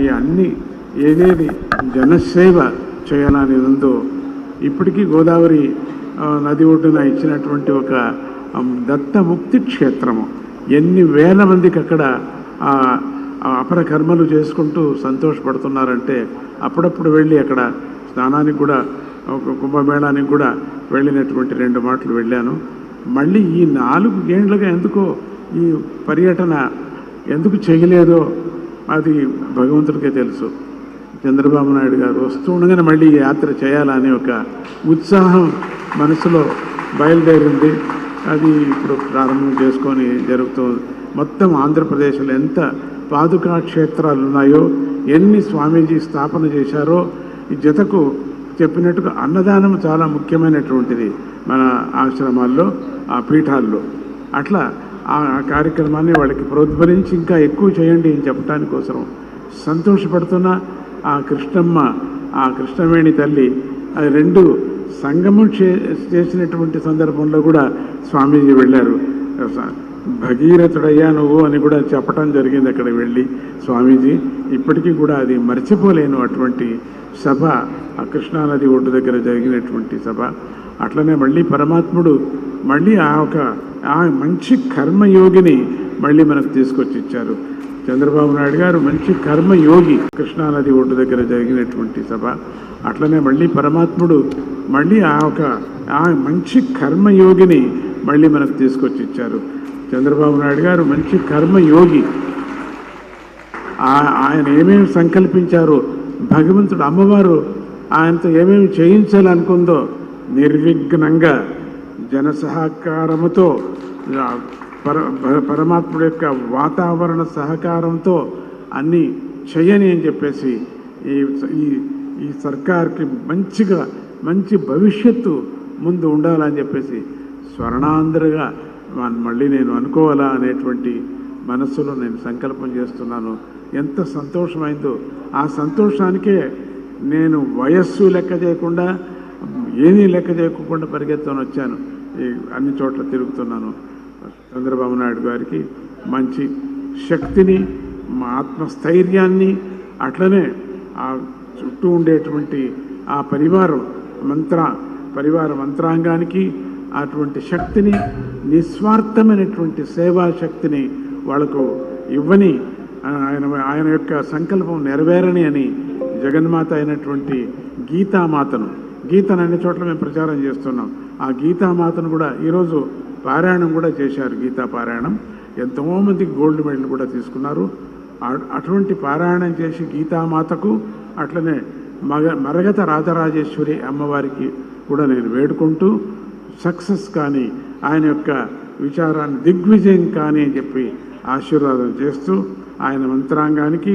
ఈ అన్ని ఏదేది జనసేవ చేయాలని ఉందో ఇప్పటికీ గోదావరి నది ఒడ్డున ఇచ్చినటువంటి ఒక దత్తముక్తి క్షేత్రము. ఎన్ని వేల మందికి అక్కడ ఆ, అపర కర్మలు చేసుకుంటూ సంతోషపడుతున్నారంటే అప్పుడప్పుడు వెళ్ళి అక్కడ స్నానానికి కూడా ఒక కుంభమేళానికి కూడా వెళ్ళినటువంటి రెండు మాటలు వెళ్ళాను. మళ్ళీ ఈ నాలుగు గేండ్లుగా ఎందుకో ఈ పర్యటన ఎందుకు చేయలేదో అది భగవంతుడికే తెలుసు. చంద్రబాబు నాయుడు గారు వస్తూ ఉండగానే మళ్ళీ యాత్ర చేయాలనే ఒక ఉత్సాహం మనసులో బయలుదేరింది. అది ఇప్పుడు ప్రారంభం చేసుకొని జరుగుతుంది మొత్తం ఆంధ్రప్రదేశ్లో ఎంత పాదుకా క్షేత్రాలు ఉన్నాయో ఎన్ని స్వామీజీ స్థాపన చేశారో ఈ జతకు చెప్పినట్టుగా అన్నదానం చాలా ముఖ్యమైనటువంటిది మన ఆశ్రమాల్లో ఆ పీఠాల్లో. అట్లా ఆ కార్యక్రమాన్ని వాళ్ళకి ప్రోద్బలించి ఇంకా ఎక్కువ చేయండి అని చెప్పడానికి కోసం సంతోషపడుతున్న ఆ కృష్ణమ్మ ఆ కృష్ణవేణి తల్లి అది రెండు సంగమం చే చేసినటువంటి సందర్భంలో కూడా స్వామీజీ వెళ్ళారు. భగీరథుడయ్యా నువ్వు అని కూడా చెప్పడం జరిగింది అక్కడ వెళ్ళి స్వామీజీ. ఇప్పటికీ కూడా అది మర్చిపోలేను అటువంటి సభ ఆ కృష్ణానది ఒడ్డు దగ్గర జరిగినటువంటి సభ. అట్లనే మళ్ళీ పరమాత్ముడు మళ్ళీ ఆ ఒక ఆ మంచి కర్మయోగిని మళ్ళీ మనకు తీసుకొచ్చి ఇచ్చారు. చంద్రబాబు నాయుడు గారు మంచి కర్మయోగి కృష్ణానది ఒడ్డు దగ్గర జరిగినటువంటి సభ. అట్లనే మళ్ళీ పరమాత్ముడు మళ్ళీ ఆ ఒక ఆ మంచి కర్మయోగిని మళ్ళీ మనకు తీసుకొచ్చి ఇచ్చారు. చంద్రబాబు నాయుడు గారు మంచి కర్మయోగి. ఆ- ఆయన ఏమేమి సంకల్పించారో భగవంతుడు అమ్మవారు ఆయనతో ఏమేమి చేయించాలనుకుందో నిర్విఘ్నంగా జన సహకారముతో పర పరమాత్ముడు యొక్క వాతావరణ సహకారంతో అన్నీ చేయని అని చెప్పేసి ఈ ఈ సర్కార్కి మంచిగా మంచి భవిష్యత్తు ముందు ఉండాలని చెప్పేసి స్వర్ణాంధ్రగా మళ్ళీ నేను అనుకోవాలా అనేటువంటి మనస్సులో నేను సంకల్పం చేస్తున్నాను. ఎంత సంతోషమైందో. ఆ సంతోషానికే నేను వయస్సు లెక్క చేయకుండా ఏమీ లెక్క చేయకుండా పరిగెత్తుకొని వచ్చాను. ఈ అన్ని చోట్ల తిరుగుతున్నాను. చంద్రబాబు నాయుడు గారికి మంచి శక్తిని మా ఆత్మస్థైర్యాన్ని అట్లనే ఆ చుట్టూ ఉండేటువంటి ఆ పరివారం మంత్ర పరివార మంత్రాంగానికి అటువంటి శక్తిని నిస్వార్థమైనటువంటి సేవా శక్తిని వాళ్ళకు ఇవ్వని ఆయన ఆయన యొక్క సంకల్పం నెరవేరని అని జగన్మాత అయినటువంటి గీతామాతను గీతను అన్ని చోట్ల మేము ప్రచారం చేస్తున్నాం. ఆ గీతామాతను కూడా ఈరోజు పారాయణం కూడా చేశారు గీతా పారాయణం. ఎంతోమందికి గోల్డ్ మెడల్ కూడా తీసుకున్నారు. అటువంటి పారాయణం చేసి గీతామాతకు అట్లనే మగ మరగత రాజరాజేశ్వరి అమ్మవారికి కూడా నేను వేడుకుంటూ సక్సెస్ కానీ ఆయన యొక్క విచారాన్ని దిగ్విజయం కానీ అని చెప్పి ఆశీర్వాదం చేస్తూ ఆయన మంత్రాంగానికి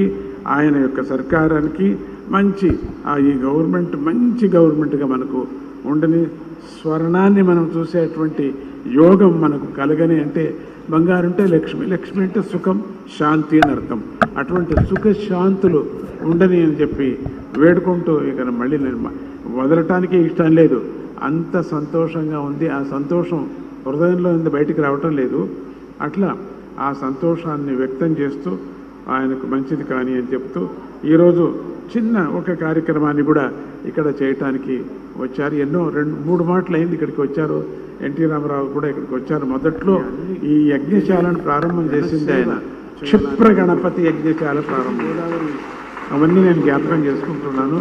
ఆయన యొక్క సర్కారానికి మంచి ఆ ఈ గవర్నమెంట్ మంచి గవర్నమెంట్గా మనకు ఉండని స్వర్ణాన్ని మనం చూసేటువంటి యోగం మనకు కలగని అంటే బంగారు అంటే లక్ష్మి లక్ష్మి అంటే సుఖం శాంతి అని అర్థం. అటువంటి సుఖ శాంతులు ఉండని అని చెప్పి వేడుకుంటూ ఇక మళ్ళీ నేను వదలటానికి ఇష్టం లేదు. అంత సంతోషంగా ఉంది. ఆ సంతోషం హృదయంలో నుండి బయటికి రావటం లేదు. అట్లా ఆ సంతోషాన్ని వ్యక్తం చేస్తూ ఆయనకు మంచిది కానీ అని చెప్తూ ఈరోజు చిన్న ఒక కార్యక్రమాన్ని కూడా ఇక్కడ చేయటానికి వచ్చారు. ఎన్నో రెండు మూడు మాటలు అయింది ఇక్కడికి వచ్చారు. ఎన్టీ రామారావు కూడా ఇక్కడికి వచ్చారు. మొదట్లో ఈ యజ్ఞశాలను ప్రారంభం చేసింది ఆయన. క్షిప్ర గణపతి యజ్ఞశాల ప్రారంభం. అవన్నీ నేను జ్ఞాపకం చేసుకుంటున్నాను.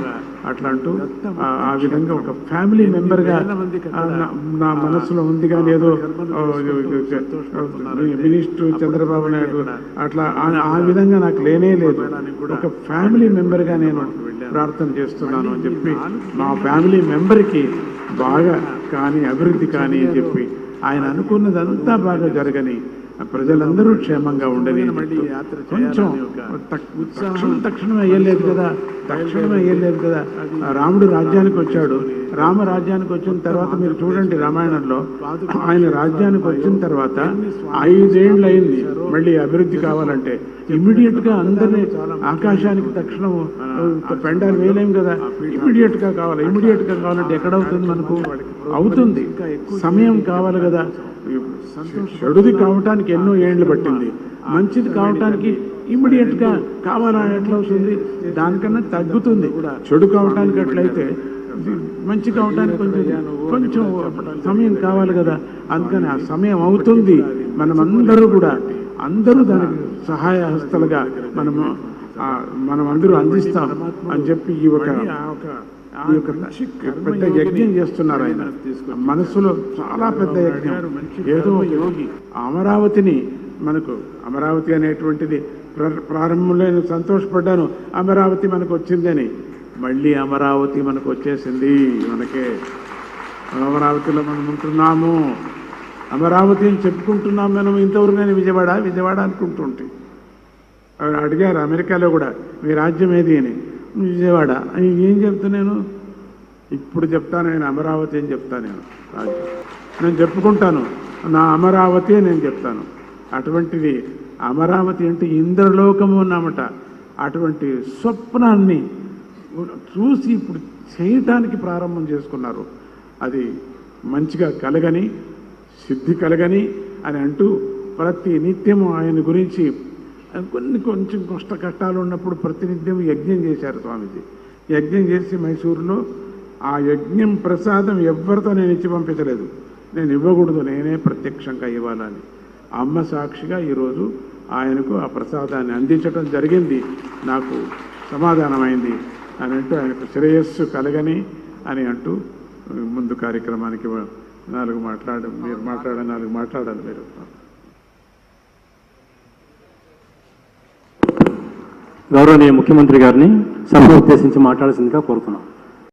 అట్లా అంటూ ఆ- విధంగా ఒక ఫ్యామిలీ మెంబర్గా నా- మనసులో ఉంది కానీ ఏదో మినిస్టర్ చంద్రబాబు నాయుడు అట్లా ఆ- ఆ విధంగా నాకు లేనే లేదు. ఒక ఫ్యామిలీ మెంబర్గా నేను ప్రార్థన చేస్తున్నాను అని చెప్పి మా ఫ్యామిలీ మెంబర్కి బాగా కానీ అభివృద్ధి కానీ అని చెప్పి ఆయన అనుకున్నదంతా బాగా జరగని ప్రజలందరూ క్షేమంగా ఉండని మళ్ళీ యాత్ర కొంచెం తక్- తక్షణం తక్షణం అయ్యలేదు కదా. తక్షణం అయ్యలేదు కదా. రాముడు రాజ్యానికి వచ్చాడు. రామ రాజ్యానికి వచ్చిన తర్వాత మీరు చూడండి రామాయణంలో ఆయన రాజ్యానికి వచ్చిన తర్వాత ఐదేళ్ళు అయింది. మళ్ళీ అభివృద్ధి కావాలంటే ఇమ్మీడియట్గా అందరినీ ఆకాశానికి తక్షణం పెండాలు వేయలేం కదా. ఇమ్మీడియట్గా కావాలి ఇమ్మీడియట్గా కావాలంటే ఎక్కడ అవుతుంది మనకు? అవుతుంది. సమయం కావాలి కదా. చెడుది కావటానికి ఎన్నో ఏండ్లు పట్టింది. మంచిది కావటానికి ఇమ్మీడియట్గా కావాలా ఎట్లా అవుతుంది దానికన్నా తగ్గుతుంది. చెడు కావటానికి ఎట్లయితే ఇది మంచి కావటానికి కొంచెం కొంచెం సమయం కావాలి కదా. అందుకని ఆ సమయం అవుతుంది. మనమందరూ కూడా అందరూ దానికి సహాయ హస్తలుగా మనము మనం అందరూ అందిస్తాం అని చెప్పి ఈ ఒక ఈ యొక్క పెద్ద యజ్ఞం చేస్తున్నారు ఆయన. మనసులో చాలా పెద్ద యజ్ఞం. ఏదో యోగి. అమరావతిని మనకు అమరావతి అనేటువంటిది ప్ర- ప్రారంభంలో నేను సంతోషపడ్డాను. అమరావతి మనకు వచ్చిందని. మళ్ళీ అమరావతి మనకు వచ్చేసింది. మనకే అమరావతిలో మనం ఉంటున్నాము. అమరావతి అని చెప్పుకుంటున్నాం మనం ఇంతవరకు నేను విజయవాడ విజయవాడ అనుకుంటుంటే. ఆవిడ అడిగారు అమెరికాలో కూడా మీ రాజ్యం ఏది అని. విజయవాడ. ఏం చెప్తా నేను? ఇప్పుడు చెప్తాను నేను అమరావతి అని చెప్తాను నేను రాజ్యం. నేను చెప్పుకుంటాను. నా అమరావతి నేను చెప్తాను. అటువంటిది అమరావతి అంటే ఇంద్రలోకము అన్నమాట. అటువంటి స్వప్నాన్ని చూసి ఇప్పుడు చేయటానికి ప్రారంభం చేసుకున్నారు. అది మంచిగా కలగని సిద్ధి కలగని అని అంటూ ప్రతి నిత్యము ఆయన గురించి కొన్ని కొంచెం కష్ట కష్టాలు ఉన్నప్పుడు ప్రతినిత్యం యజ్ఞం చేశారు స్వామీజీ. యజ్ఞం చేసి మైసూరులో ఆ యజ్ఞం ప్రసాదం ఎవరితో నేను ఇచ్చి పంపించలేదు. నేను ఇవ్వకూడదు నేనే ప్రత్యక్షంగా ఇవ్వాలని అమ్మ సాక్షిగా ఈరోజు ఆయనకు ఆ ప్రసాదాన్ని అందించడం జరిగింది. నాకు సమాధానమైంది అని అంటూ ఆయనకు శ్రేయస్సు కలగని అని అంటూ ముందు కార్యక్రమానికి నాలుగు మాట్లాడ మీరు మాట్లాడ నాలుగు మాట్లాడాలి మీరు. గౌరవనీయ ముఖ్యమంత్రి గారిని సభ ఉద్దేశించి మాట్లాడాల్సిందిగా కోరుతున్నాం.